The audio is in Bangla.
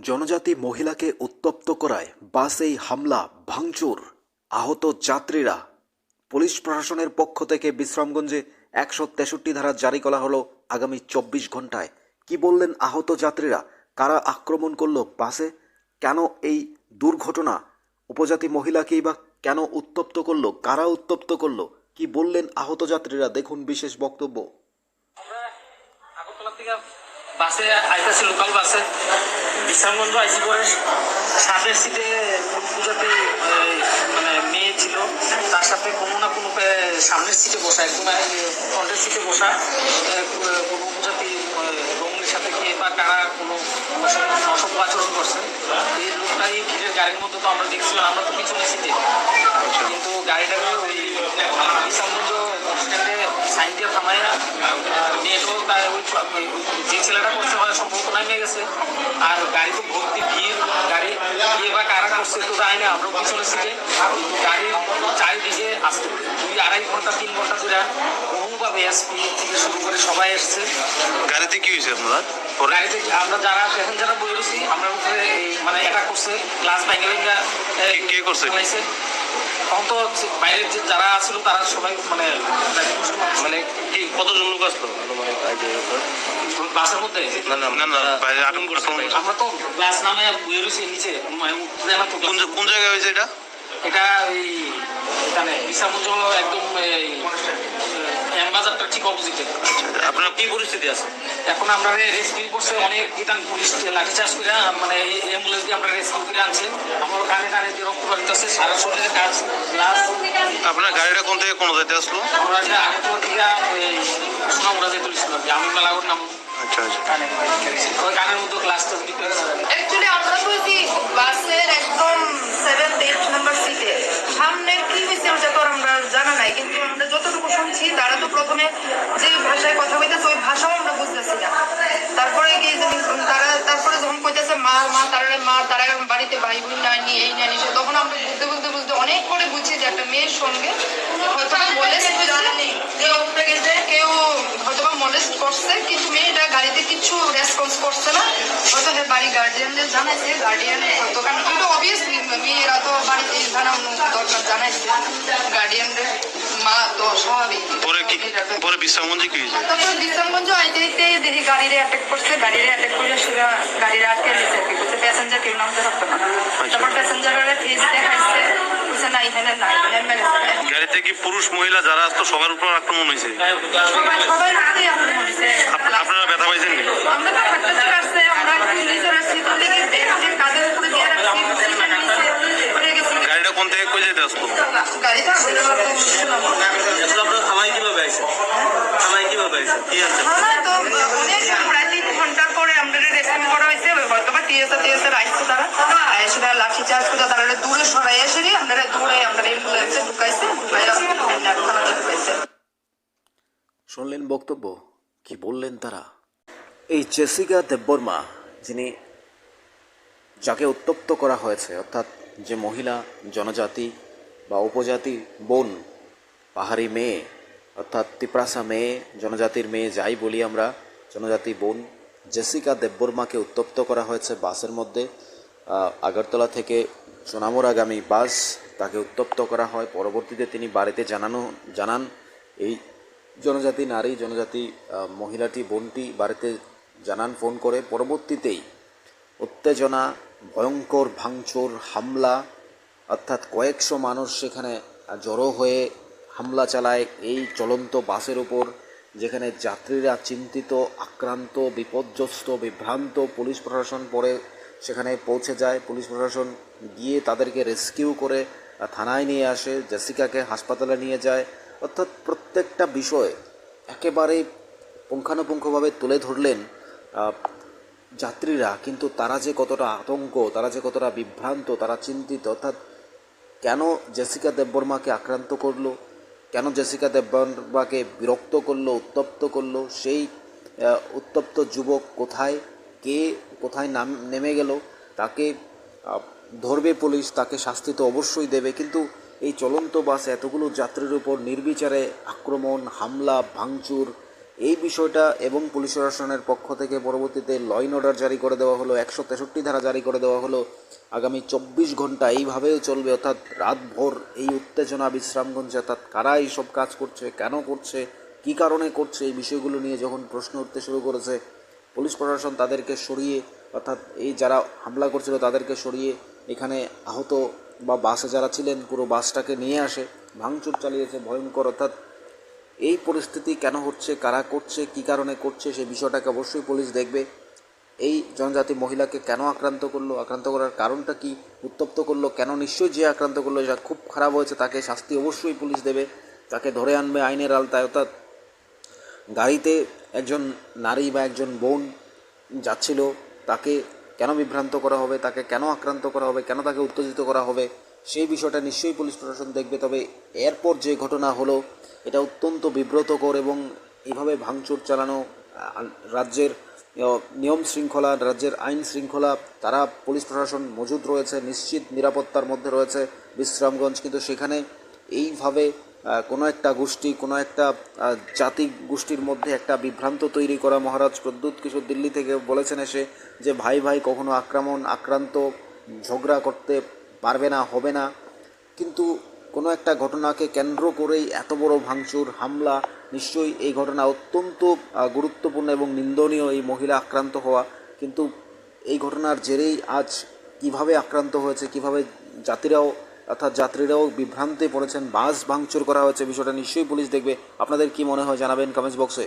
জনজাতি মহিলাকে উত্তপ্ত করায় বাসেই হামলা, ভাঙচুর, আহত যাত্রীরা। পুলিশ প্রশাসনের পক্ষ থেকে বিশ্রামগঞ্জে একশো তেষট্টি ধারা জারি করা হলো আগামী চব্বিশ ঘন্টায় কি বললেন আহত যাত্রীরা? কারা আক্রমণ করল বাসে? কেন এই দুর্ঘটনা? উপজাতি মহিলাকেই বা কেন উত্তপ্ত করল? কারা উত্তপ্ত করল? কি বললেন আহত যাত্রীরা? দেখুন বিশেষ বক্তব্য। বাসে আইতেছি লোকাল বাসে। বিশ্রামগঞ্জ আইসি পরে সামনের সিটে পূজাতে মানে মেয়ে ছিল। তার সাথে কোনো না কোনো সামনের সিটে বসা, একদম ফ্রন্টের সিটে বসা। কোনো উপজাতি রমণীর সাথে কে বা কারা কোনো অসভ্য আচরণ করছে। এই লোকটাই ভিড়ের গাড়ির মধ্যে তো আমরা দেখছিলাম, আমরা তো পিছনে সিটে কিন্তু গাড়িটাকে ওই বিশ্রামগঞ্জ স্ট্যান্ডে সাইন দিয়ে থামাইয়া মেয়েটাও তার ওই নামে গেছে। আর গাড়ি তো ভর্তি ভিড় গাড়ি বা কারা করছে তো যায় না আমরা পিছনে সিটে গাড়ির চারিদিকে আসতে দুই আড়াই ঘণ্টা তিন ঘণ্টা ধরে বহুভাবে এসপি থেকে শুরু করে সবাই এসছে। গাড়িতে কি হয়েছে আপনার গাড়িতে আমরা যারা প্যাসেঞ্জাররা বলেছি করছে গ্লাস ভাঙে ভাঙা কে- কে করছে? তখন তো বাইরের যে যারা ছিল তারা সবাই মানে মানে কি কতজন লোক আসলো? বাসের মধ্যে? না না না না বাইরে আটক করছে। আমরা তো গ্লাস নামে রয়েছি নিচে। কোন জায়গায় হয়েছে এটা? এটা ওই এখানে বিশামুজ একদম শ্যামবাজারটা ঠিক অপোজিটে আপনার কি পরিস্থিতি আছে? এখন আমরা রেস্কিউ করছে অনেক ইটান পুলিশ লাঠি চার্জ করে মানে অ্যাম্বুলেন্স দিয়ে আমরা রেস্কিউ করে আনছি। আমার কানে কানে দিয়ে রক্ত বাড়িতেছে সারা শরীরে কাজ প্লাস আপনার গাড়িটা কোন থেকে কোন যাইতে আসলো? আমরা যে আগে তো থেকে সোনামুড়া যে তুলেছিল আর আমি মেলাগর নাম। আচ্ছা আচ্ছা। ওই কানের মধ্যে গ্লাস টাস অ্যাকচুয়ালি আমরা বলছি বাসের একদম সেভেন এইট নাম্বার সিটে কি হয়েছে ওটা তো আর আমরা জানা নাই কিন্তু আমরা যতটুকু শুনছি তারা তো প্রথমে যে ভাষায় কথা কইতেছে, ওই ভাষাও আমরা বুঝতেছি না। তারপরে কি তারা, তারপরে যখন কইতেছে মা মা তারা মা তারা এখন বাড়িতে ভাই বোন নানি এই নানি সে তখন আমরা বুঝতে বুঝতে বুঝতে অনেক করে বুঝছি যে একটা মেয়ের সঙ্গে না। জানাইছে গার্ডিয়ানদের পরে কি? পরে বিশ্রামগঞ্জে কি হয়েছে? তারপর বিশ্রামগঞ্জ আইতে আইতে দেখি গাড়িরে অ্যাটাক করছে গাড়িরে অ্যাটাক করে গাড়ির আটকে দিয়েছে কি করছে প্যাসেঞ্জার কেউ নামতে পারতো না। তারপর প্যাসেঞ্জারের ফেস দেখাইছে বলছে না এখানে না এখানে গাড়িতে কি পুরুষ মহিলা যারা আসতো সবার উপর আক্রমণ হয়েছে সবাই রাতে আপনি মনেছে আপ- আপনারা ব্যথা পাইছেন নি আমরা তো হাঁটতে চলে আসছে আমরা নিজের আসছি তো লেগে ব্যাগটা কাঁধের উপরে দিয়ে রাখছি সিটের নিচে পড়ে গেছি গাড়িটা কোন থেকে কই যাইতে আসলো গাড়িটা হইল তো শুনলাম আপনারা থামাই কীভাবে আইছে থামাই কীভাবে আইছে কি আছে থানায় তো অনেক প্রায় তিন ঘণ্টা পরে আমরা রেস্কিউ করা হয়েছে হয়তো বা টিএসআ টিএসআর আইসে তারা এসে তারা লাঠি চার্জ করে তারা দূরে সরাই এসে আমরা দূরে আমরা অ্যাম্বুলেন্সে ঢুকাইছে ঢুকাই থানাতে ঢুকাইছে শুনলেন বক্তব্য? কি বললেন তারা? এই জেসিকা দেববর্মা, যিনি যাকে উত্তপ্ত করা হয়েছে, অর্থাৎ যে মহিলা, জনজাতি বা উপজাতি বোন, পাহাড়ি মেয়ে, অর্থাৎ তিপ্রাসা মেয়ে, জনজাতির মেয়ে যাই বলি আমরা, জনজাতি বোন, জেসিকা দেববর্মাকে উত্তপ্ত করা হয়েছে বাসের মধ্যে। আগরতলা থেকে সোনামুরাগামী বাস তাকে উত্তপ্ত করা হয়। পরবর্তীতে তিনি বাড়িতে জানানো, জানান, এই জনজাতি নারী, জনজাতি মহিলাটি, বোনটি বাড়িতে জানান, ফোন করে পরবর্তীতেই উত্তেজনা, ভয়ঙ্কর ভাঙচুর, হামলা, অর্থাৎ কয়েকশো মানুষ সেখানে জড়ো হয়ে হামলা চালায় এই চলন্ত বাসের উপর, যেখানে যাত্রীরা চিন্তিত, আক্রান্ত, বিপর্যস্ত, বিভ্রান্ত, পুলিশ প্রশাসন পরে সেখানে পৌঁছে যায়। পুলিশ প্রশাসন গিয়ে তাদেরকে রেস্কিউ করে থানায় নিয়ে আসে, জেসিকাকে হাসপাতালে নিয়ে যায়। অর্থাৎ প্রত্যেকটা বিষয় একেবারে পুঙ্খানুপুঙ্খভাবে তুলে ধরলেন যাত্রীরা। কিন্তু তারা যে কতটা আতঙ্ক, তারা যে কতটা বিভ্রান্ত, তারা চিন্তিত, অর্থাৎ কেন জেসিকা দেববর্মাকে আক্রান্ত করল? কেন জেসিকা দেববর্মাকে বিরক্ত করল, উত্তপ্ত করল? সেই উত্তপ্ত যুবক কোথায়? কে কোথায় নাম, নেমে গেল? তাকে ধরবে পুলিশ, তাকে শাস্তি তো অবশ্যই দেবে। কিন্তু এই চলন্ত বাস এতগুলো যাত্রীর উপর নির্বিচারে আক্রমণ, হামলা, ভাঙচুর, এই বিষয়টা এবং পুলিশ প্রশাসনের পক্ষ থেকে পরবর্তীতে ল ইন অর্ডার জারি করে দেওয়া হলো, একশো তেষট্টি ধারা জারি করে দেওয়া হলো। আগামী চব্বিশ ঘণ্টা এইভাবেও চলবে, অর্থাৎ রাতভর এই উত্তেজনা, বিশ্রামগঞ্জ অর্থাৎ কারা এইসব কাজ করছে, কেন করছে, কী কারণে করছে, এই বিষয়গুলো নিয়ে যখন প্রশ্ন উঠতে শুরু করেছে, পুলিশ প্রশাসন তাদেরকে সরিয়ে, অর্থাৎ এই যারা হামলা করছিল তাদেরকে সরিয়ে এখানে আহত বা বাসে যারা ছিলেন, পুরো বাসটাকে নিয়ে আসে, ভাঙচুর চালিয়েছে, ভয়ঙ্কর, অর্থাৎ এই পরিস্থিতি কেন হচ্ছে, কারা করছে, কী কারণে করছে সেই বিষয়টাকে অবশ্যই পুলিশ দেখবে। এই জনজাতি মহিলাকে কেন আক্রান্ত করল, আক্রান্ত করার কারণটা কি, উত্তপ্ত করল, কেন নিশ্চয়ই যে আক্রান্ত করল যা খুব খারাপ হয়েছে, তাকে শাস্তি অবশ্যই পুলিশ দেবে, তাকে ধরে আনবে আইনের আলতায় অর্থাৎ গাড়িতে একজন নারী বা একজন বোন যাচ্ছিল, তাকে কেন বিভ্রান্ত করা হবে, তাকে কেন আক্রান্ত করা হবে, কেন তাকে উত্তেজিত করা হবে, সেই বিষয়টা নিশ্চয়ই পুলিশ প্রশাসন দেখবে। তবে এরপর যে ঘটনা হলো, এটা অত্যন্ত বিব্রতকর এবং এভাবে ভাঙচুর চালানো রাজ্যের নিয়ম শৃঙ্খলা, রাজ্যের আইন শৃঙ্খলা, তারা পুলিশ প্রশাসন মজুদ রয়েছে, নিশ্চিত নিরাপত্তার মধ্যে রয়েছে বিশ্রামগঞ্জ। কিন্তু সেখানে এইভাবে কোনো একটা গোষ্ঠী, কোনো একটা জাতি গোষ্ঠীর মধ্যে একটা বিভ্রান্ত তৈরি করা মহারাজ প্রদ্যুৎ কিশোর দিল্লি থেকে বলেছেন এসে যে, ভাই ভাই, কখনো আক্রমণ, আক্রান্ত, ঝগড়া করতে পারবে না, হবে না। কিন্তু কোনো একটা ঘটনাকে কেন্দ্র করেই এত বড় ভাঙচুর, হামলা, নিশ্চয়ই এই ঘটনা অত্যন্ত গুরুত্বপূর্ণ এবং নিন্দনীয় এই মহিলা আক্রান্ত হওয়া। কিন্তু এই ঘটনার জেরেই আজ কীভাবে আক্রান্ত হয়েছে, কীভাবে যাত্রীরাও অর্থাৎ যাত্রীরাও বিভ্রান্তে পড়েছেন, বাস ভাঙচুর করা হয়েছে, বিষয়টা নিশ্চয়ই পুলিশ দেখবে। আপনাদের কি মনে হয়, জানাবেন কমেন্টস বক্সে।